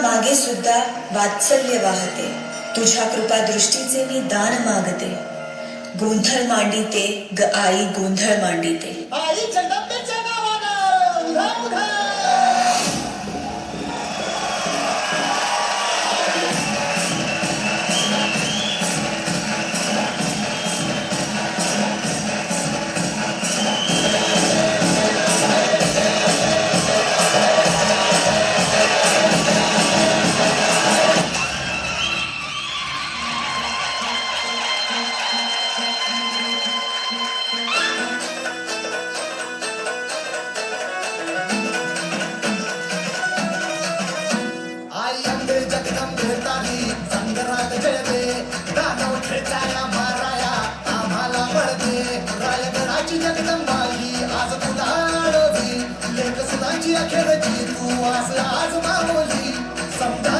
मागे सुद्धा वात्सल्य वाहते. तुझ्या कृपा दृष्टीचे मी दान मागते. गोंधळ मांडिते ग आई गोंधळ मांडिते. नावानं उधा उधा आई लेख अखेरची तू आज आज मावली समजा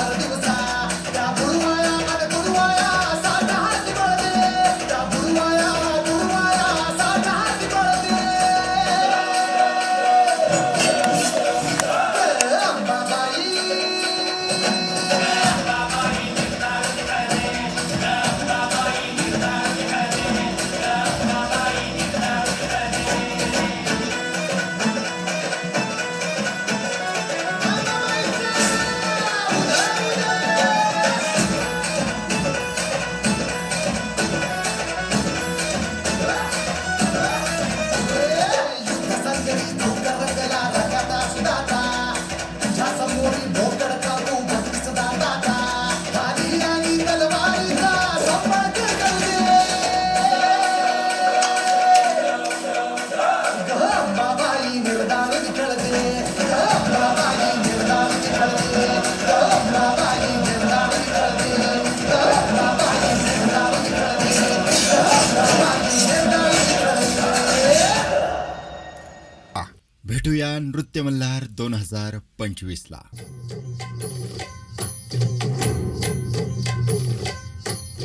Hallelujah. भेटूया नृत्य मल्हार दोन हजार पंचवीसला.